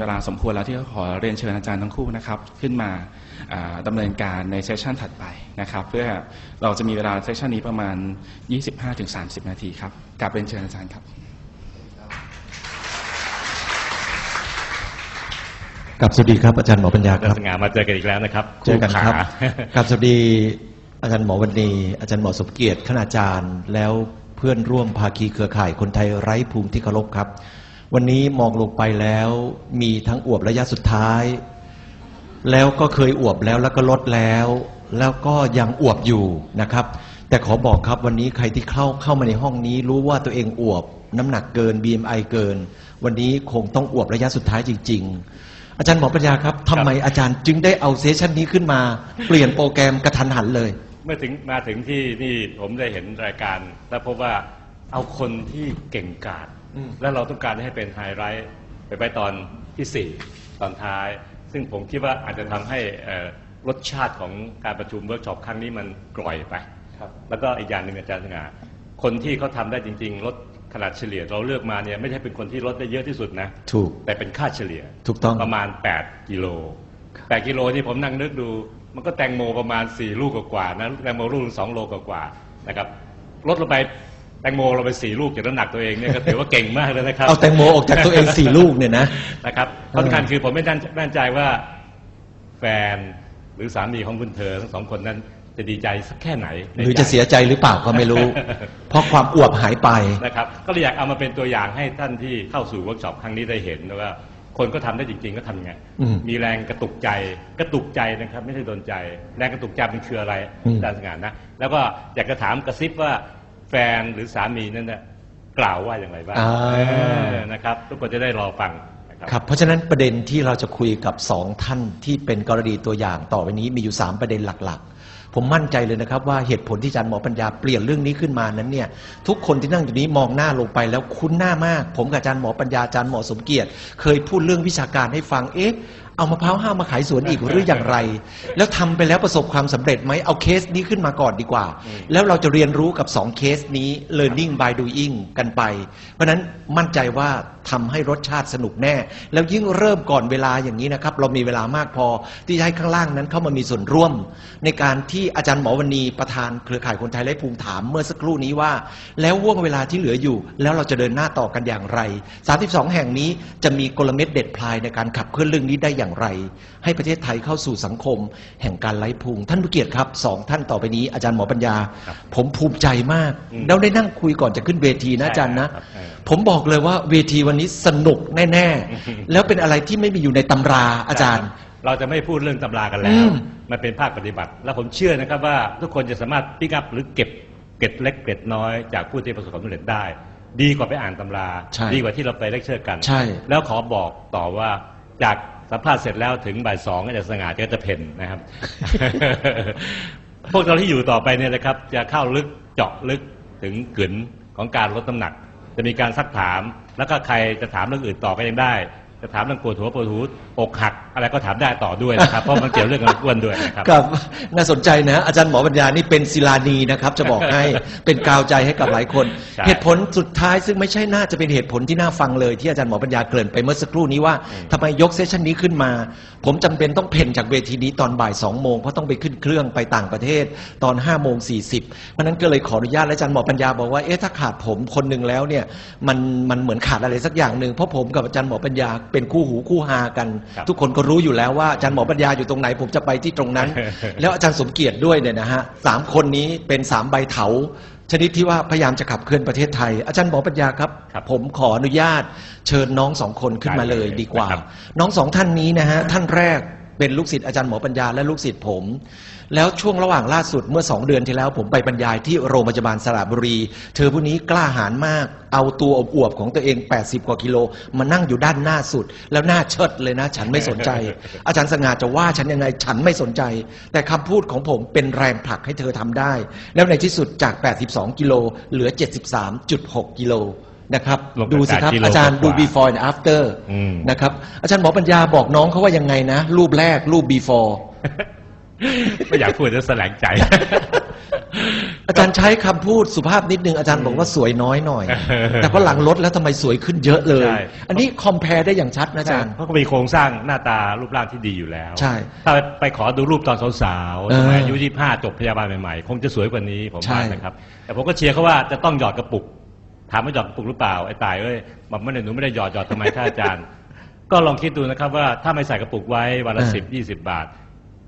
เวลาสมควรแล้วที่ขอเรียนเชิญอาจารย์ทั้งคู่นะครับ ขึ้นมาอ่าดำเนินการในเซสชันถัดไปนะครับ เพื่อเราจะมีเวลาเซสชันนี้ประมาณ 25-30 นาทีครับกลับเรียนเชิญอาจารย์ครับกับสวัสดีครับอาจารย์หมอปัญญาคนัรักบสง่ามาเจอกันอีกแล้วนะครับเจอกันครับขากับสวัสดีอาจารย์หมอวันนีอาจารย์หมอสมเกียรติคณาจารย์ แล้วเพื่อนร่วมภาคีเครือข่ายคนไทยไร้ภูมิที่เคารพครับ วันนี้มองลงไปแล้ว มีทั้งอวบระยะสุดท้าย แล้วก็เคยอวบแล้วแล้วก็ลดแล้ว แล้วก็ยังอวบอยู่นะครับ แต่ขอบอกครับวันนี้ใครที่เข้าเข้ามาในห้องนี้ รู้ว่าตัวเองอวบ น้ำหนักเกิน BMI เกิน วันนี้คงต้องอวบระยะสุดท้ายจริง ๆ อาจารย์หมอปัญญาครับทำไมอาจารย์จึงได้เอาเซสชันนี้ขึ้นมา เปลี่ยนโปรแกรมกระทันหันเลย เมื่อถึงมาถึงที่นี่ผมได้เห็นรายการ แล้วพบว่าเอาคนที่เก่งกาจอืม แล้วเราต้องการให้เป็นไฮไลท์ไปไปตอนที่สี่ตอนท้าย ซึ่งผมคิดว่าอาจจะทำให้เอ่อรสชาติของการประชุมเวิร์กช็อปครั้งนี้มันกร่อยไป แล้วก็อีกอย่างหนึ่งอาจารย์สง่าคนที่เขาทำได้จริง ๆ ลดขนาดเฉลี่ยเราเลือกมาเนี่ยไม่ใช่เป็นคนที่ลดได้เยอะที่สุดนะ ถูก แต่เป็นค่าเฉลี่ย ถูกต้อง ประมาณ 8 กิโล 8 กิโลที่ผมนั่งนึกดู มันก็แตงโมประมาณ 4 ลูกกว่าๆนะ แตงโมลูกสองโลกว่าๆนะครับ ลดลงไป แตงโมเราไปสี่ลูกจากน้ำหนักตัวเองเนี่ยก็ถือว่าเก่งมากเลยนะครับเอาแตงโมออกจากตัวเองสี่ลูกเนี่ยนะนะครับเออสำคัญคือผมไม่แน่ใจว่าแฟนหรือสามีของคุณเธอทั้งสองคนนั้นจะดีใจสักแค่ไหนในหรือจะเสียใจหรือเปล่าก็ไม่รู้ เพราะความอวบหายไปนะครับ ก็เลยอยากเอามาเป็นตัวอย่างให้ท่านที่เข้าสู่เวิร์กช็อปครั้งนี้ได้เห็นว่า คนก็ทำได้จริง ๆ ก็ทำไงอืมมีแรงกระตุกใจกระตุกใจนะครับ ไม่ใช่โดนใจ แรงกระตุกใจมันคืออะไรอืมอาจารย์สง่านะแล้วก็อยากจะถามกระซิบว่า แฟนหรือสามีนั่นน่ะกล่าวว่าอย่างไรบ้างอ่า เออนะครับ ทุกคนจะได้รอฟังนะครับ ครับ เพราะฉะนั้นประเด็นที่เราจะคุยกับสองท่านที่เป็นกรณีตัวอย่างต่อไปนี้มีอยู่สามประเด็นหลักๆ ผมมั่นใจเลยนะครับว่าเหตุผลที่อาจารย์หมอปัญญาเปลี่ยนเรื่องนี้ขึ้นมานั้นเนี่ยทุกคนที่นั่งอยู่นี้มองหน้าลงไปแล้วคุ้นหน้ามาก ผมกับอาจารย์หมอปัญญาอาจารย์หมอสมเกียรติ เคยพูดเรื่องวิชาการให้ฟังเอ๊ะ เอามะพร้าวห้าวมาขายสวนอีกหรืออย่างไร แล้วทำไปแล้วประสบความสำเร็จไหมเอาเคสนี้ขึ้นมาก่อนดีกว่าอืมแล้วเราจะเรียนรู้กับ 2 เคสนี้ learning by doing กันไป เพราะฉะนั้นมั่นใจว่าทำให้รสชาติสนุกแน่ แล้วยิ่งเริ่มก่อนเวลาอย่างนี้นะครับ เรามีเวลามากพอที่จะให้ข้างล่างนั้นเข้ามามีส่วนร่วม ในการที่อาจารย์หมอวันนีประธานเครือข่ายคนไทยและภูมิถามเมื่อสักครู่นี้ว่า แล้วว่วงเวลาที่เหลืออยู่ แล้วเราจะเดินหน้าต่อกันอย่างไร 32 แห่งนี้จะมีกลเม็ดเด็ดพลายในการขับเคลื่อนเรื่องนี้ได้อย่างไร ให้ประเทศไทยเข้าสู่สังคม แห่งการไร้ภูมิท่านผู้เกียรติครับสองท่านต่อไปนี้อาจารย์หมอปัญญาครับผมภูมิใจมากอืมแล้วได้นั่งคุยก่อนจะขึ้นเวทีนะอาจารย์นะใช่ครับเออผมบอกเลยว่าเวทีวันนี้สนุกแน่อืมๆแล้วเป็นอะไรที่ไม่มีอยู่ในตำราอาจารย์ เราจะไม่พูดเรื่องตำรากันแล้อืวมมันเป็นภาคปฏิบัติ แล้วผมเชื่อนะครับว่าทุกคนจะสามารถปิกอัพหรือเก็บเกร็ดเล็กเกร็ดน้อยจากผู้ที่ประสบความสำเร็จได้ ดีกว่าไปอ่านตำราใช่ดีกว่าที่เราไปเลคเชอร์กันใช่แล้วขอบอกต่อว่าจากสัมภาษณ์เสร็จแล้วถึงบ่ายสองก็จะสง่าก็จะเพ่นนะครับ พวกเราที่อยู่ต่อไปเนี่ยนะครับ จะเข้าลึกเจาะลึกถึงกึนของการลดน้ำหนัก จะมีการซักถาม แล้วก็ใครจะถามเรื่องอื่นต่อก็ยังได้ จะถามเรื่องปวดหัวปวดหูอกหัก อะไรก็ถามได้ต่อด้วยนะครับ เพราะมันเกี่ยวเรื่องกับอ้วนด้วยนะครับครับน่าสนใจนะ อาจารย์หมอปัญญานี่เป็นศิลานีนะครับ จะบอกให้เป็นกาวใจให้กับหลายคนใช่เหตุผลสุดท้ายซึ่งไม่ใช่น่าจะเป็นเหตุผลที่น่าฟังเลยที่อาจารย์หมอปัญญาเกริ่นไปเมื่อสักครู่นี้ว่าอืมทำไมยกเซสชันนี้ขึ้นมา ผมจำเป็นต้องเพ่นจากเวทีนี้ตอนบ่ายสองโมงเพราะต้องไปขึ้นเครื่องไปต่างประเทศตอนห้าโมงสี่สิบเพราะฉะนั้นก็เลยขออนุญาตและอาจารย์หมอปัญญาบอกว่าเอ๊ะถ้าขาดผมคนหนึ่งแล้วเนี่ยมันมันเหมือนขาดอะไรสักอย่างหนึ่งเพราะผมกับอาจารย์หมอปัญญาเป็นคู่หูคู่หากัน ครับทุกคนก็รู้อยู่แล้วว่าอาจารย์หมอปัญญาอยู่ตรงไหน ผมจะไปที่ตรงนั้น แล้วอาจารย์สมเกียรติด้วยเนี่ยนะฮะสามคนนี้เป็นสามใบเถาชนิดที่ว่าพยายามจะขับเคลื่อนประเทศไทย อาจารย์หมอปัญญาครับ ครับผมขออนุญาตเชิญน้องสองคนขึ้นมาเลยได้เลยดีกว่า นะครับ น้องสองท่านนี้นะฮะท่านแรก เป็นลูกศิษย์อาจารย์หมอปัญญาและลูกศิษย์ผม แล้วช่วงระหว่างล่าสุดเมื่อสองเดือนที่แล้ว ผมไปบรรยายที่โรงพยาบาลสระบุรี เธอผู้นี้กล้าหาญมาก เอาตัวอวบของตัวเอง 80 กว่ากิโล มานั่งอยู่ด้านหน้าสุด แล้วหน้าเชิดเลยนะ ฉันไม่สนใจ อาจารย์สง่าจะว่าฉันยังไงฉันไม่สนใจ แต่คำพูดของผมเป็นแรงผลักให้เธอทำได้ แล้วในที่สุดจาก 82 กิโลเหลือ 73.6 กิโล นะครับ ลงไปดูสิครับ8กิโลอาจารย์ดูกว่า before and after อืม นะครับ อาจารย์หมอปัญญาบอกน้องเขาว่ายังไงนะ รูปแรกรูป before ไม่อยากพูดจะแสลงใจ อาจารย์ใช้คำพูดสุภาพนิดนึง อาจารย์บอกว่าสวยน้อยหน่อยแต่พอหลังลดแล้วทำไมสวยขึ้นเยอะเลย ใช่ อันนี้คอมเพลได้อย่างชัดนะอาจารย์ เพราะเขามีโครงสร้างหน้าตารูปร่างที่ดีอยู่แล้ว ใช่ถ้าไปขอดูรูปตอนสาวๆเออสมัยอายุยี่ห้าจบพยาบาลใหม่ๆ คงจะสวยกว่านี้ผมใช่ ว่านะครับ แต่ผมก็เชียร์เขาว่าจะต้องหยอดกระปุก ถามว่าหยอดกระปุกหรือเปล่าไอ้ตายเอ้ยบอกไม่ได้หนูไม่ได้หยอดหยอดทำไมท่านอาจารย์ ก็ลองคิดดูนะครับว่าถ้าไม่ใส่กระปุกไว้วันละเออสิบยี่สิบบาท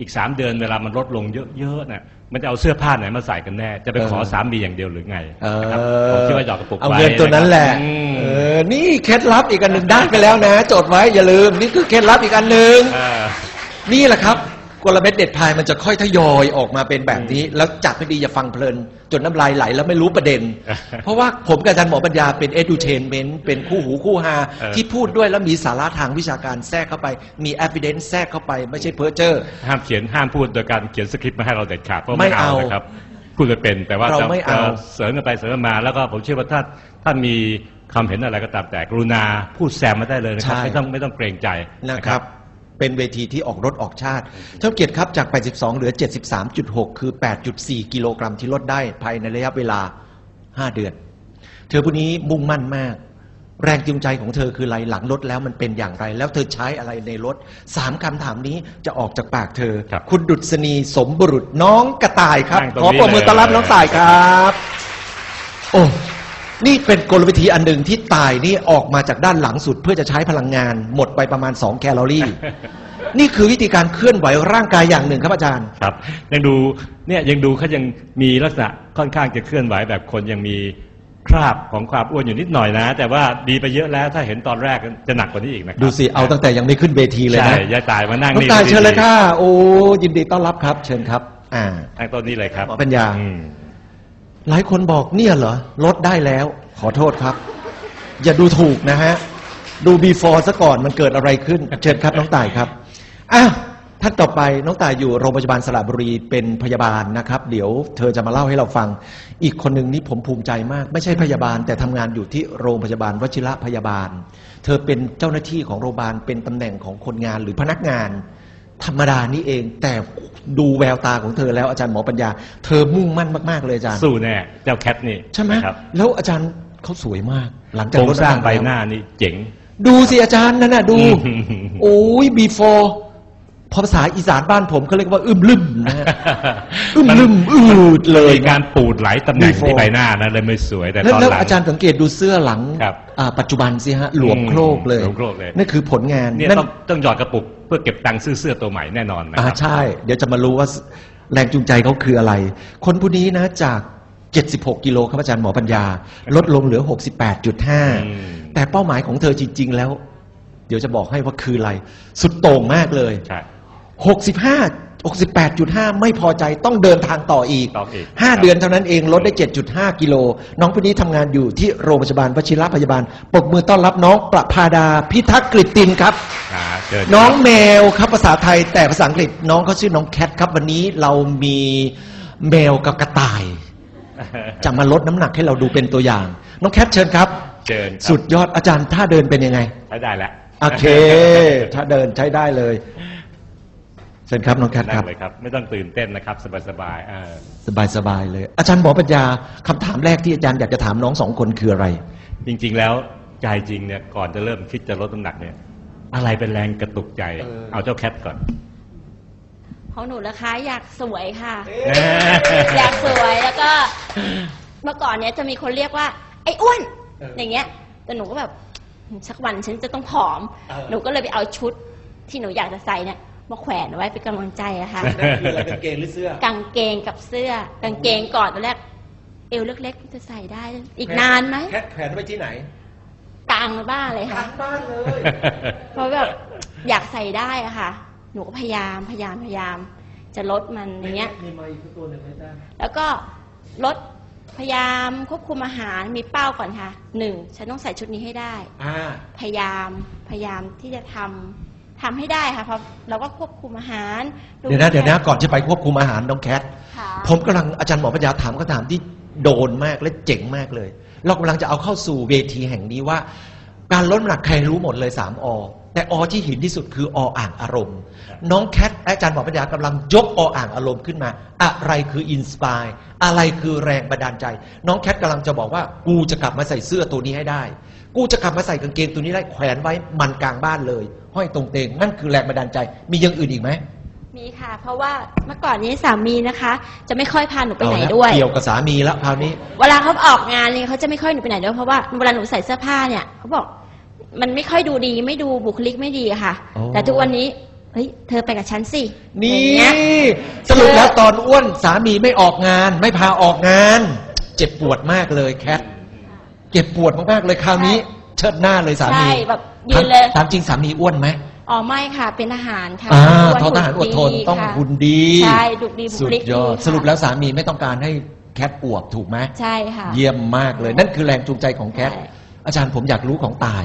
อีกสามเดือนเวลามันลดลงเยอะๆน่ะมันจะเอาเสื้อผ้าไหนมาใส่กันแน่ จะไปขอสามีอย่างเดียวหรือไงเอนะครับอผมคิดว่าหยอดกระปุกเอาไว้เงินตัวนั้นแหละอืมเออนี่เคล็ดลับอีกอันหนึ่งได้ไปแล้วนะจดไว้อย่าลืมนี่คือเคล็ดลับอีกอันหนึ่งเออนี่แหละครับ กลเม็ดเด็ดพายมันจะค่อยทยอยออกมาเป็นแบบนี้ แล้วจัดไม่ดีอย่าฟังเพลิน จนน้ำลายไหลแล้วไม่รู้ประเด็น เพราะว่าผมกับอาจารย์หมอปัญญาเป็น edutainment เป็นคู่หูคู่หาเออที่พูดด้วยแล้วมีสาระทางวิชาการแทรกเข้าไป มี evidence แทรกเข้าไป ไม่ใช่เพ้อเจ้อห้ามเขียนห้ามพูดโดยการเขียนสคริปต์มาให้เราเด็ดขาดเพราะไม่ไม่เอาเอานะครับพูดไปเป็น แต่ว่าเราจะไม่เอาจะเสริมกันไปเสริมกันมาแล้วก็ผมเชื่อว่าถ้าถ้ามีคำเห็นอะไรก็ตามแต่กรุณาพูดแซมมาได้เลยนะครับใช่ไม่ต้องไม่ต้องเกรงใจนะครับ เป็นเวทีที่ออกรถออกชาติเท่าเกียรติครับจาก 82 เหลือ 73.6 คือ 8.4 กิโลกรัมที่ลดได้ภายในระยะเวลา 5 เดือน เธอผู้นี้มุ่งมั่นมาก แรงจูงใจของเธอคืออะไรหลังลดแล้วมันเป็นอย่างไร แล้วเธอใช้อะไรในรถสามคำถามนี้จะออกจากปากเธอครับณดุษณีสมบุรุษน้องกระต่ายครับนั่งตรงขอนี้ปรบมือเลยต้อนรับน้องต่ายครับ โอ้ นี่เป็นกลวิธีอันหนึ่งที่ตายนี่ออกมาจากด้านหลังสุด เพื่อจะใช้พลังงานหมดไปประมาณ 2 แคลอรี่ นี่คือวิธีการเคลื่อนไหวร่างกายอย่างหนึ่งครับอาจารย์ ครับ ยังดูเนี่ยยังดูเขายังมีลักษณะค่อนข้างจะเคลื่อนไหวแบบคนยังมีคราบของความอ้วนอยู่นิดหน่อยนะ แต่ว่าดีไปเยอะแล้วถ้าเห็นตอนแรกจะหนักกว่านี้อีกนะครับดูสิเอาตั้งแต่ยังไม่ขึ้นเวทีเลยใช่นะยายตายมานั่งน้องนี่ตายเชิญเลยค่ะโอ้ยินดีต้อนรับครับ เชิญครับ อ่านั่งต้นนี้เลยครับหมอปัญญาอืม หลายคนบอกเนี่ยเหรอลดได้แล้ว ขอโทษครับ อย่าดูถูกนะฮะ ดู before ซะก่อนมันเกิดอะไรขึ้น เชิญครับน้องต่ายครับอ้าวท่านต่อไปน้องต่ายอยู่โรงพยาบาลสระบุรีเป็นพยาบาลนะครับ เดี๋ยวเธอจะมาเล่าให้เราฟัง อีกคนหนึ่งนี่ผมภูมิใจมาก ไม่ใช่พยาบาลแต่ทำงานอยู่ที่โรงพยาบาลวชิระพยาบาล เธอเป็นเจ้าหน้าที่ของโรงพยาบาลเป็นตำแหน่งของคนงานหรือพนักงาน ธรรมดานี่เอง แต่ดูแววตาของเธอแล้วอาจารย์หมอปัญญา เธอมุ่งมั่นมาก ๆ เลยอาจารย์สู้แน่เจ้าแคทนี่ใช่ไหมครับแล้วอาจารย์เขาสวยมาก หลังจากโครงลดสร้างน้ำใบแล้วหน้านี่เจ๋ง ดูสิอาจารย์นั่นน่ะดูอืมโอ้ย before พอภาษาอีสานบ้านผมเขาเรียกว่าอึมลืมนะฮะอึมลืมอืดเลยมีการปูดหลายตำแหน่ง Before ที่ใบหน้านะเลยไม่สวยแต่แล้วตอนแล้วหลัง อาจารย์สังเกตดูเสื้อหลังครับอ่าปัจจุบันสิฮะหลวมโครกเลยหลวมโครกเลย นั่นคือผลงานเนี่ยนั่นต้องต้องหยอดกระปุกเพื่อเก็บตังค์ซื้อเสื้อตัวใหม่แน่นอนนะคอ่ารับ ใช่ เดี๋ยวจะมารู้ว่าแรงจูงใจเขาคืออะไร คนผู้นี้นะจาก 76 กิโลครับอาจารย์หมอปัญญา ลดลงเหลือ อืม 68.5 แต่เป้าหมายของเธอจริง ๆ แล้ว เดี๋ยวจะบอกให้ว่าคืออะไร สุดโต่งมากเลย ใช่ 65 68.5 ไม่พอใจต้องเดินทางต่ออีก ต่ออีก5เดือนเท่านั้นเองลดได้ 7.5 กิโล น้องคนนี้ทำงานอยู่ที่โรงพยาบาลวชิระพยาบาลปรบมือต้อนรับน้องประภาดาพิทักษ์กฤตินครับอ่าเชิญน้องแมวครับภาษาไทยแต่ภาษาอังกฤษน้องเขาชื่อน้องแคทครับวันนี้เรามีแมวกับกระต่าย จะมาลดน้ำหนักให้เราดูเป็นตัวอย่าง น้องแคทเชิญครับ เชิญครับสุดยอดอาจารย์ถ้าเดินเป็นยังไง ใช้ได้แล้ว โอเค ถ้าเดินใช้ได้เลย เชิญครับน้องแคทคนั่รังบเลยครับ ไม่ต้องตื่นเต้นนะครับ สบายๆอ่าสบายสบายๆเลย อาจารย์หมอปัญญาคำถามแรกที่อาจารย์อยากจะถามน้องสองคนคืออะไร จริง ๆ แล้วใจจริงเนี่ยก่อนจะเริ่มคิดจะลดน้ำหนักเนี่ย อะไรเป็นแรงกระตุกใจ เออเอาเจ้าแคทก่อนของหนูนะคะอยากสวยค่ะเอ๊ะอยากสวยแล้วก็ เมื่อก่อนเนี้ยจะมีคนเรียกว่า ไอ้อ้วนเอออย่างเงี้ย แต่หนูก็แบบสักวันฉันจะต้องผอมเออหนูก็เลยไปเอาชุดที่หนูอยากจะใส่เนี่ย มาแขวนไว้เป็นกำลังใจอะค่ะคืออะไรกางเกงหรือเสื้อ กางเกงกับเสื้อกางเกงก่อนตอนแรก เอวเล็กๆจะใส่ได้ อีกนานไหมแคทแขวนไว้ที่ไหนกลางบ้านเลยค่ะบ้านเลย เพราะแบบอยากใส่ได้อะค่ะ หนูก็พยายามพยายามพยายาม จะลดมันอย่างเงี้ย มีไมค์ตัวหนึ่งไหมจ๊ะแล้วก็ลดพยายามควบคุมอาหารมีเป้าก่อนค่ะหนึ่งฉันต้องใส่ชุดนี้ให้ได้ อ่า พยายามพยายามที่จะทำ ทำให้ได้ค่ะเพราะเราก็ควบคุมอาหารเดี๋ยวนะเดี๋ยวนะก่อนจะไปควบคุมอาหารน้องแคทค่ะผมกำลังอาจารย์หมอปัญญาถามคำถามที่โดนมากและเจ๋งมากเลย เรากำลังจะเอาเข้าสู่เวทีแห่งนี้ว่า การลดน้ำหนักใครรู้หมดเลยสามอ แต่อที่หินที่สุดคือออ่างอารมณ์ น้องแคทและอาจารย์หมอปัญญากำลังยกออ่างอารมณ์ขึ้นมา อะไรคืออินสปายอะไรคือแรงบันดาลใจ น้องแคทกำลังจะบอกว่า กูจะกลับมาใส่เสื้อตัวนี้ให้ได้ กูจะกลับมาใส่กางเกงตัวนี้ได้แขวนไว้มันกลางบ้านเลย ห้อยตรงเตงนั่นคือแรงบันดาลใจ มีอย่างอื่นอีกไหมมีค่ะ เพราะว่าเมื่อก่อนนี้สามีนะคะ จะไม่ค่อยพาหนูไปไหนเอาละด้วย เกี่ยวกับสามีแล้วคราวนี้ เวลาเขาออกงานเนี่ยเขาจะไม่ค่อยหนูไปไหนด้วยเพราะว่าเวลาหนูใส่เสื้อผ้าเนี่ยเขาบอก มันไม่ค่อยดูดีไม่ดูบุคลิกไม่ดีอะค่ะ อ๋อ แต่ทุกวันนี้เฮ้ยเธอไปกับฉันสินี่อย่างเงี้ยสรุปแล้วตอนอ้วนสามีไม่ออกงาน ไม่พาออกงาน เจ็บปวดมากเลยแคทเจ็บปวดมากๆเลยคราวนี้ เชิดหน้าเลยสามีใช่แบบยืนเลย ถามถามจริงสามีอ้วนไหมอ๋อไม่ค่ะ เป็นทหารค่ะอ่าวนทอทหารอดทนดีต้องค่ะหุ่นดีใช่ดุดีบุสุคดลิกยอดค่ะสรุปแล้วสามีไม่ต้องการให้แคทอวบถูกไหม ใช่ค่ะ เยี่ยมมากเลย นั่นคือแรงจูงใจของแคทใช่ อาจารย์ผมอยากรู้ของตาย